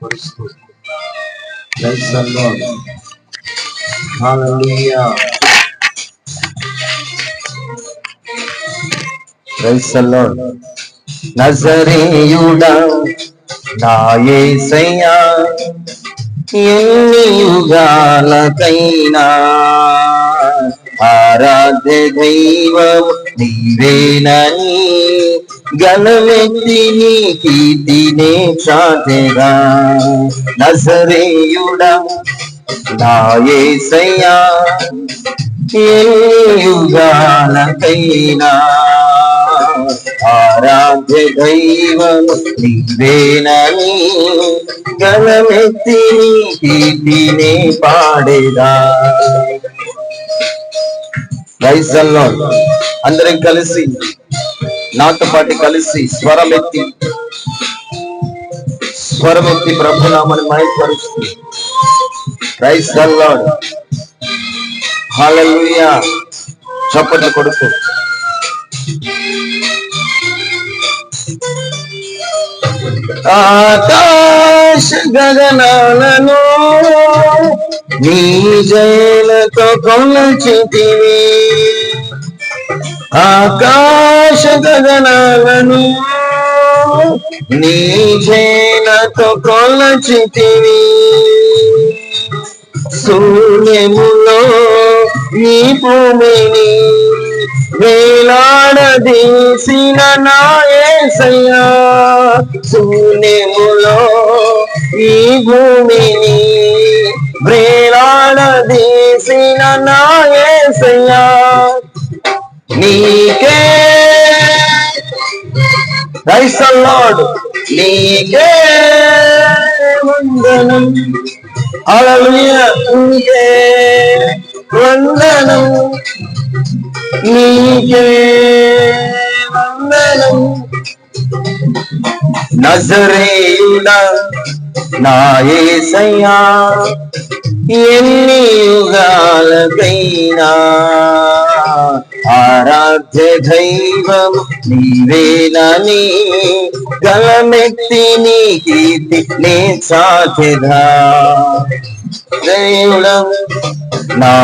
పరుస్తూ praise అల్లాడ్ హల్లెలూయా praise అల్లాడ్ నజరేయుడా నా యేసయ్యా ఎన్ని యుగాలకైనా ఆరాధ్య దైవము నీవేనని గలవెత్తి నీ కీర్తినే చాటెగా నజరేయుడా నాయసయ్యా యుగాలకైనా. ఆరాధ్య దైవం నీవేనని గలవెత్తి నీ కీర్తినే పాడేదా ప్రైజ్ అందరం కలిసి నాతో పాటు కలిసి స్వరమెత్తి స్వరమెత్తి ప్రభునామని మైపరుస్తూ రైస్ అల్లాడ్ హాలూయా చప్పట్లు కొడుకు ఆకాశ గగనాలను నీ జయలతో కొలచితివి ఆకాశ గగనాలను నీ జయలతో కొలచితివి శూన్యములో నీ భూమిని వేలాడదీసిన నాయసయ్యా శూన్యములో ఈ భూమిని పడదీసిన నాయసయ్యా నీకే రైసల్లాడు నీకే వందనం. అలలుయ నీకే వందనం. నీకే వందనం. నజరేయుడా నా ఎన్ని యుగాలకైనా ఆరాధ్య దైవం నీవేనని గలమెత్తి నీ కీర్తి నే సాధిదా దేవుడం నా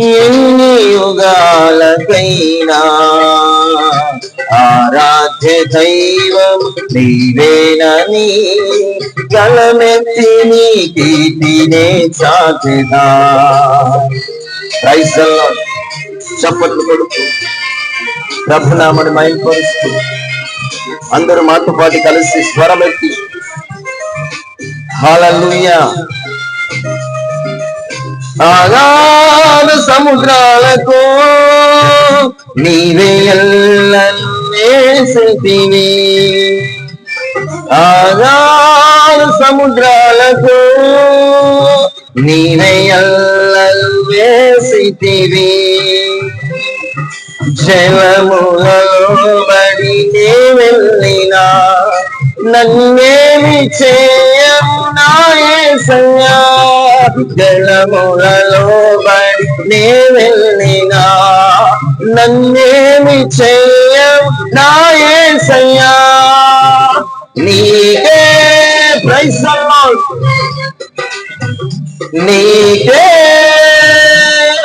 ఎన్ని యుగాలకైనా ఆరాధ్య దైవం నీవేనని గలమెత్తి నీ కీర్తినే చాచెదా రైసల్లో చప్పట్లు కొడుకు ప్రభునామని మైపరుస్తూ అందరూ మాతో పాటు కలిసి స్వరమెత్తి. హాలూయా ఆగాధ సముద్రాలకు నీవే ఎల్లవేసితివి ఆగాధ సముద్రాలకు నీవే ఎల్లవేసితివి జలములలో బడి నే వెళ్ళినా నన్నేమి చేయము? నాయసయ్యా జలములలో నే వెళ్ళినా. నన్నేమి చేయము నాయసయ్యా నీకే ప్రైస్ నీకే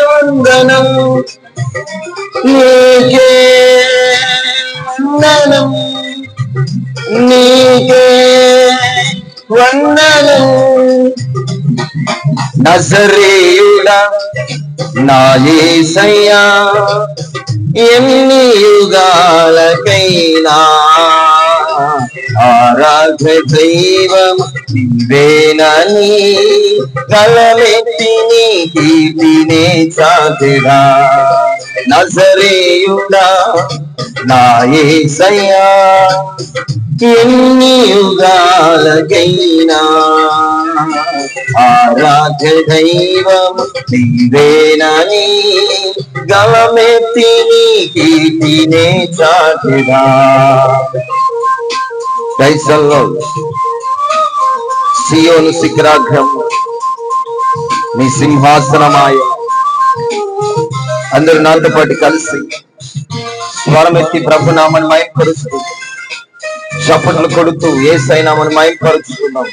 వందనం. నీకే వందనం. నీకే వందనం నజరేయుడా నా ఎన్ని యుగాలకైనా ఆరాధ్య దైవం వేనని కలమెత్తిని కీర్తినే చాటిరా నజరేయుడా నా యేసయ్యా ఎన్ని యుగాలకైనా ఆరాధ్య దైవం నీవేనని గలమెత్తి నీ కీర్తినే చాటిరా దైసల్లో సియోను శిఖరాగ్రం నీ సింహాసనమాయ. అందరు నాతో పాటు కలిసి స్వరం ఎత్తి ప్రభు నామని మయంపరుస్తుంది చప్పట్లు కొడుతూ ఏ సైనా మనం మయంపరుచుకున్నాం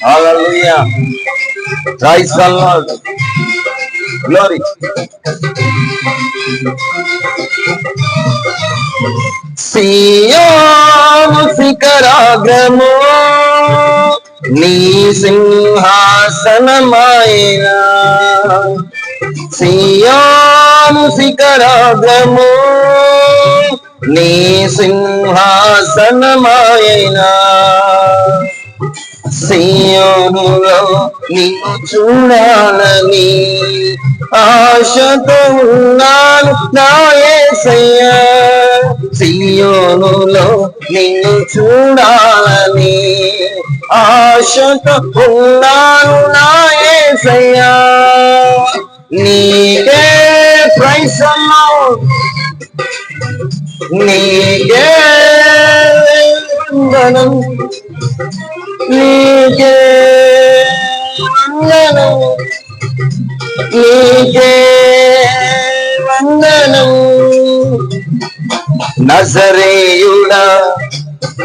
శిఖరాగ్రము నీ సింహాసనమైన. సియోను శిఖరాగ్రము నీ సింహాసనమాయన. సియోనులో నిన్ను చూడాలని ఆశతో ఉన్నాను నా యేసయ్యా సియోనులో నిన్ను చూడాలని ఆశతో ఉన్నాను నా యేసయ్యా నీకే ప్రైసలో నీకే వందనం. నీకే వందనం. నీకే వందనం. నజరేయుడా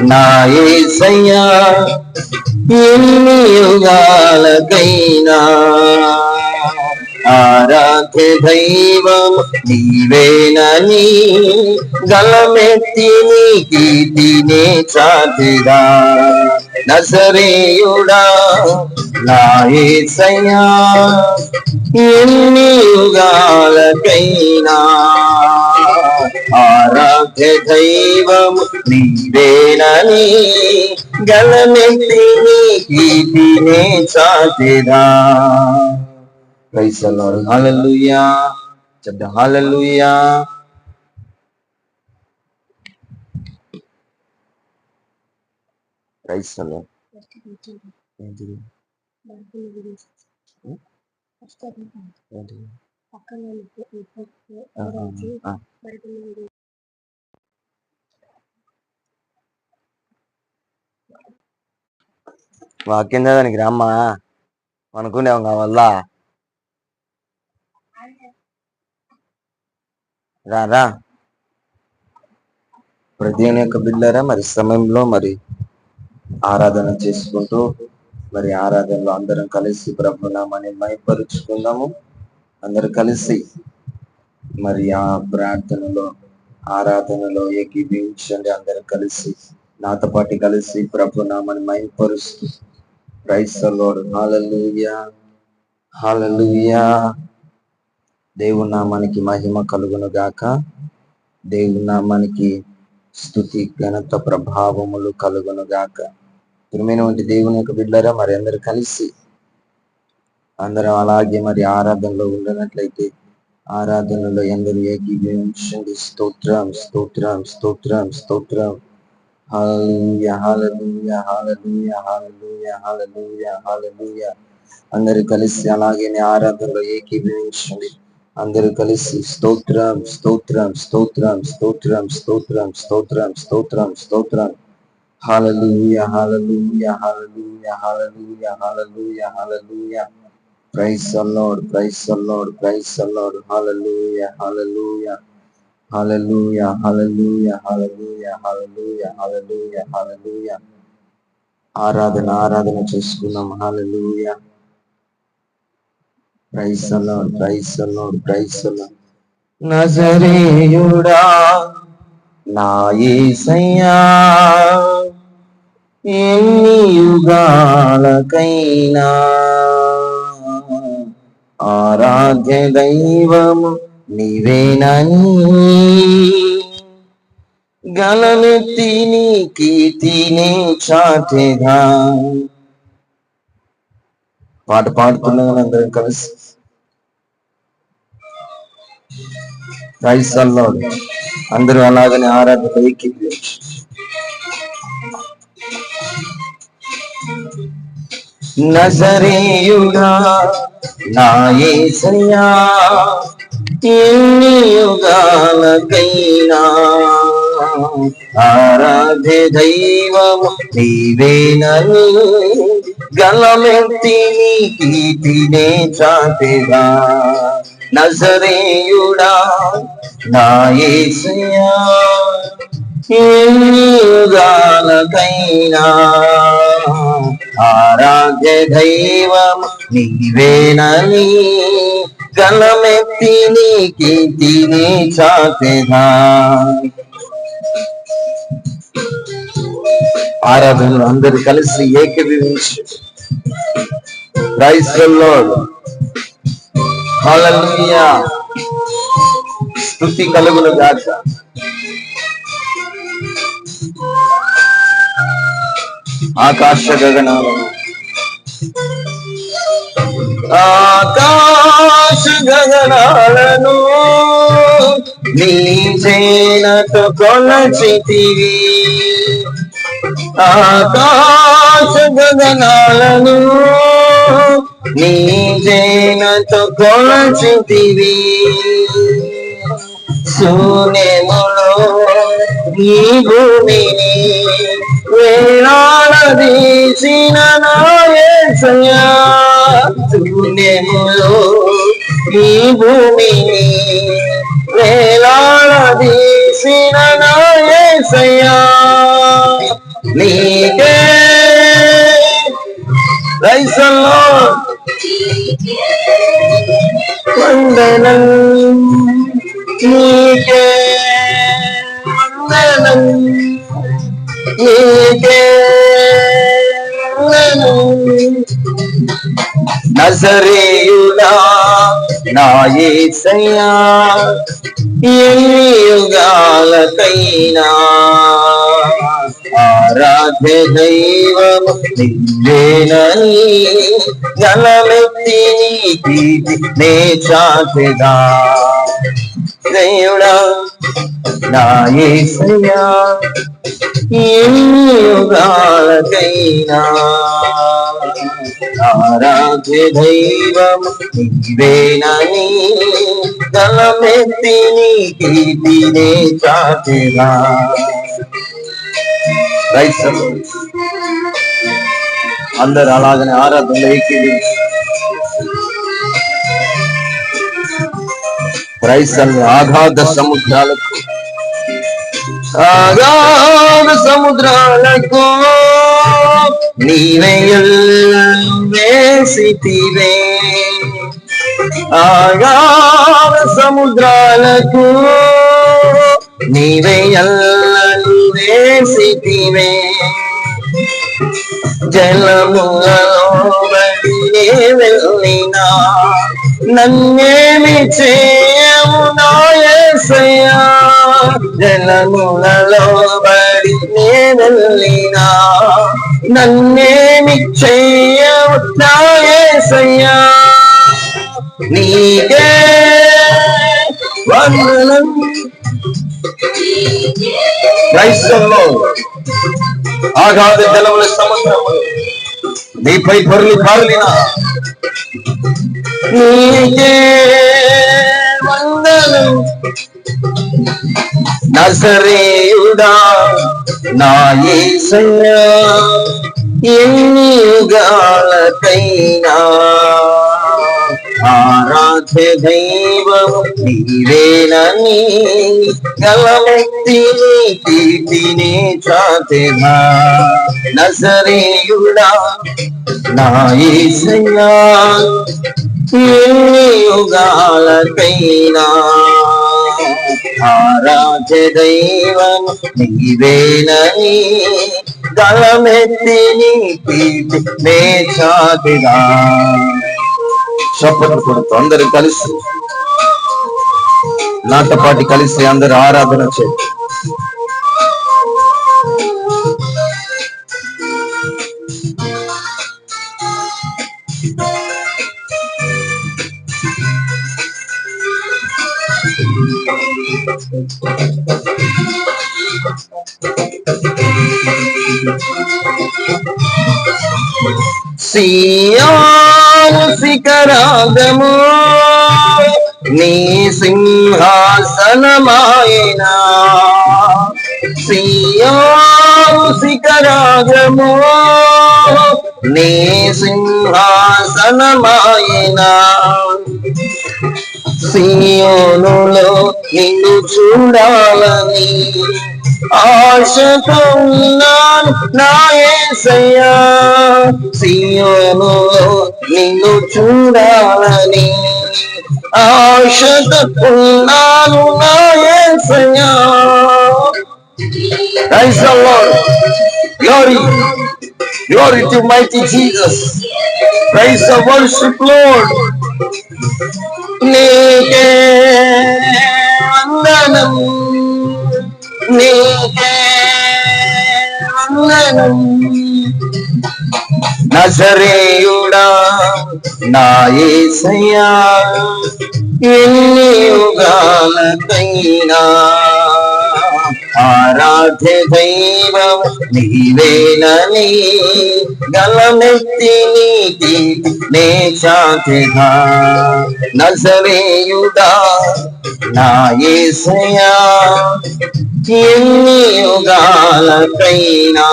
నా యేసయ్యా ఎన్ని యుగాలకైనా ఆరాధ్య దైవం నీవేనని గలమెత్తి నీ కీర్తినే చాటిరా. నజరేయుడా నా యేసయ్యా ఎన్ని యుగాలకైనా. ఆరాధ్య దైవం నీవేనని గలమెత్తి నీ కీర్తినే చాటిరా. ప్రైస్ అల్లాడు హాలూయా చెప్తా హాలూయా ప్రైస్ అల్లాడు వాక్యం దానికి రామ్మా అనుకునేవాం కావాలా రా రా యొక్క బిడ్డరా మరి సమయంలో మరి ఆరాధన చేసుకుంటూ మరి ఆరాధనలో అందరం కలిసి ప్రభునామని మైపరుచుకుందాము. అందరు కలిసి మరి ఆ ప్రార్థనలో ఆరాధనలో ఏకీభవించండి. అందరు కలిసి నాతో పాటు కలిసి ప్రభునామని మైపరుస్తూ. క్రైస్తలోడు హాలలుయా హాలలుయా దేవుని నామానికి మహిమ కలుగును గాక. దేవుని నామానికి స్థుతి ఘనత ప్రభావములు కలుగును గాక. ప్రియమైనటువంటి దేవుని యొక్క బిడ్డరా మరి అందరు కలిసి అందరం అలాగే మరి ఆరాధనలో ఉండనట్లయితే ఆరాధనలో ఎందరు ఏకీభవించండి స్తోత్రం స్తోత్రం స్తోత్రం స్తోత్రం. హల్లెలూయా హల్లెలూయా హల్లెలూయా హల్లెలూయా హల్లెలూయా హల్లెలూయా. అందరూ కలిసి అలాగే ఆరాధనలో ఏకీభవించండి. అందరూ కలిసి స్తోత్రం స్తోత్రం స్తోత్రం స్తోత్రం స్తోత్రం స్తోత్రం స్తోత్రం స్తోత్రం. హాలలు hallelujah hallelujah hallelujah hallelujah hallelujah praise the praise praise praise lord praise the lord hallelujah hallelujah hallelujah hallelujah hallelujah ఆరాధన ఆరాధన చేసుకున్నాం. యా క్రైస్తలాడ్ నజరేయుడా నా ఎన్ని యుగాలకైనా ఆరాధ్య దైవము నివేనని గలనెత్తి తిని కీర్తిని చాటిగా పాట పాడుతున్నాం అందరం కలిసి. క్రైస్తల్లో అందరూ అలాగనే ఆరాధన ఎక్కి నజరేయుగా నా యేసయ్యా ఎన్ని యుగాలకైనా ఆరాధ్య దైవము నీవేనని గలమెత్తిని కీర్తినే చాటిగా నజరేయుడా నాయసయా యుగాలకైనా. ఆరాధ్య దైవం నీవేనని గలమెత్తిని కీర్తిని చాటిగా ఆరాధనలు అందరు కలిసి ఏకీభవించి. ప్రైస్ లార్డ్ హల్లెలూయా స్తుతి కలుగును గాక. ఆకాశ గగనాలను ఆకాశ గగనాలను నీ చేనతో కొలచితివి. ఆకాశ గగనాలను నీ చేనతో కొలచితివి శూన్యములో ఈ భూమిని వేలాడదీసిన నాయసయా శూన్యములో ఈ భూమిని వేలాడదీసిన నాయసయా నీకే రైసల్లో వందనం నీకే వందనం నీకే వందనం నా ఎన్ని యుగాలకైనా. ఆరాధ్య దైవము నిన్నేనని గలమెత్తి నీ కీర్తి నే చాటెదా. దేవుడా నా యేసయ్యా ఎన్ని యుగాలకైనా. ఆరాధ్య దైవం నీవేనని గలమెత్తి నీ కీర్తినే చాటెదా రైట్ సార్ అందరు అలాగనే ఆరాధనలో ఎక్కి క్రైస్తలు ఆగాధ సముద్రాలకు ఆగాధ సముద్రాలకు నీవే వేసితివే ఆగాధ సముద్రాలకు నీవే వేసితివే జలములలో వెళ్ళినా నన్నేమి చేయము నాయసయ్యా జలములలో బడినే వెళ్ళినా నన్నేమి చేయము నాయసయ్యా నీకే వందనం. క్రైస్తవులో ఆగాధ జలముల సముద్రము నీపై పొరలు కారులిన నీకే వందనం. నజరేయుడా. నా ఎన్ని యుగాలకైనా ఆరాధ్య దైవం నీవేనని గలమెత్తి నీ కీర్తిని చాటెనా. నజరేయుడా నా ఎన్ని యుగాలకైనా ఆరాధ్య దైవం నీవేనని గలమెత్తి నీ కీర్తి నే చాటిగా చప్పట్లు కొడుతూ అందరు కలిసి నాతో పాటు కలిసి అందరు ఆరాధన చేయండి. సియాను శిఖరాగము నీ సింహాసనమాయన. సియాను శిఖరాగము నీ సింహాసనమాయన. సియోనులో నిన్ను చూడాలని ఆశతో ఉన్నాను నా యేసయ్యా సియోనులో నిన్ను చూడాలని ఆశతో ఉన్నాను నా యేసయ్యా Praise the Lord. Glory. Glory to mighty Jesus. Praise the worship Lord. నీకే వందనం నీకే వందనం నజరేయుడా నా యేసయ్యా ఎన్ని యుగాలకైనా ఆరాధ్య దైవం నీవేనని గలమెత్తి నీతి నే చాతిగా నజరేయుడా నా యేసయ్యా ఎన్ని యుగాలకైనా.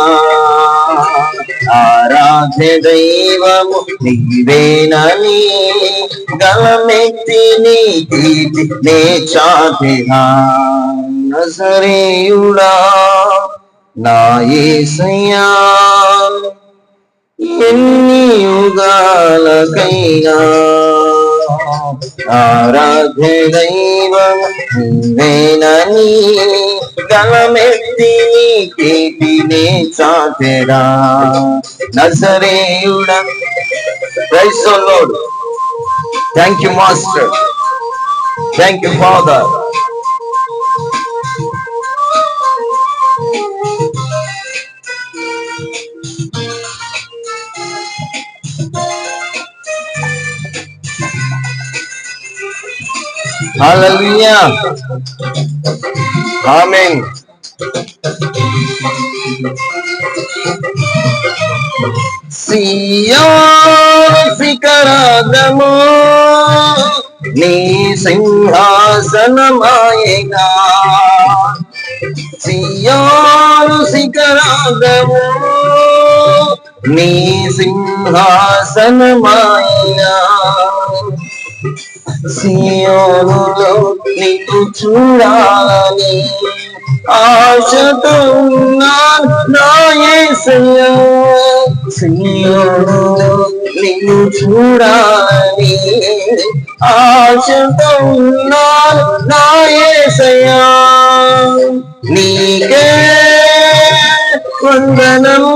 ఆరాధ్య దైవము నీవేనని గలమెత్తి నీతి నే చాతిగా నజరేయుడా నా యేసయ్యా ఎన్ని యుగాలకైనా ఆరాధ్య దైవం నీవేనని గలమెత్తి నీ కీర్తినే చాటెడా నజరేయుడా praise the thank you master. Thank you father. Hallelujah. Amen. శిఖరాగము నీ సింహాసనమాయగా సియోను శిఖరాగము నీ సింహాసనమాయగా సియోనులో నిన్ను చూడాలని ఆశతో ఉన్నాను నా యేసయ్యా సియోనులో నిన్ను చూడాలని ఆశతో ఉన్నాను నా యేసయ్యా నీకే వందనం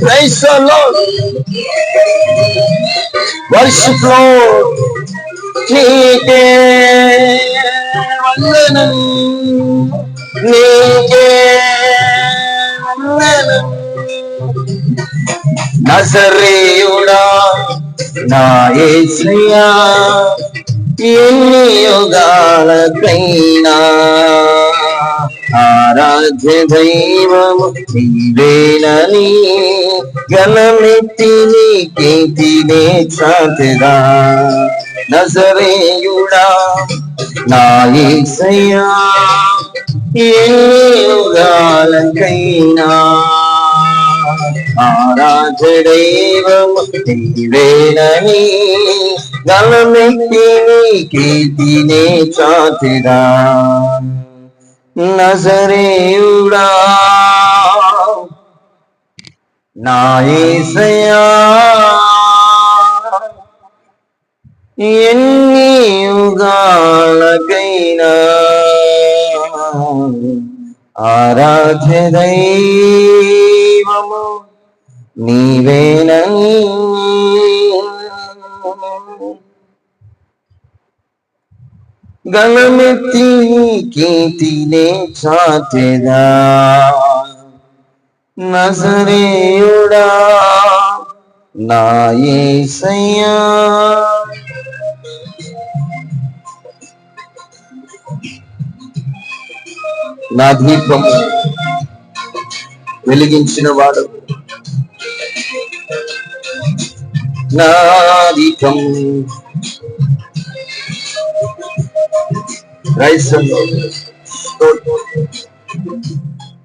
క్రైస్తలో వర్షిప్ Lord నీకే వందనం నీకే వందనం. నజరేయుడా నా యేసయ్యా ఎన్ని యుగాలకైనా ఆరాధ్య దైవము నీవేనని గలమెత్తి నీ కీర్తినే నజరేయుడా నా యేసయ్యా ఎన్ని యుగాలకైనా. ఆరాధడైవము నీవేనని గలమెత్తి నీ కీర్తినే నజరేయుడా నా ఎన్ని యుగాలకైనా ఆరాధ్య దైవము నీవేనని. గణమెత్తి కీర్తినే చాటెదా. నజరేయుడా నా యేసయ్యా నా దీపం వెలిగించిన వాడు. నా దీపం రైస్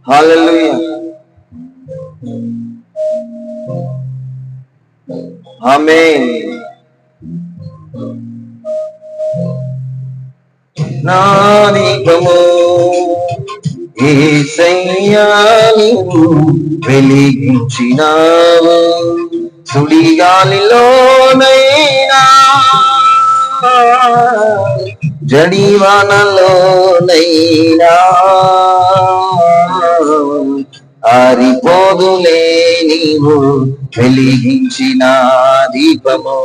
Hallelujah. Amen. నా దీపము ఏసయ్యా నీవు వెలిగించినావు సుడిగాలిలోనైనా జడివానలోనైనా ఆరిపోదులే నీవు వెలిగించిన దీపము.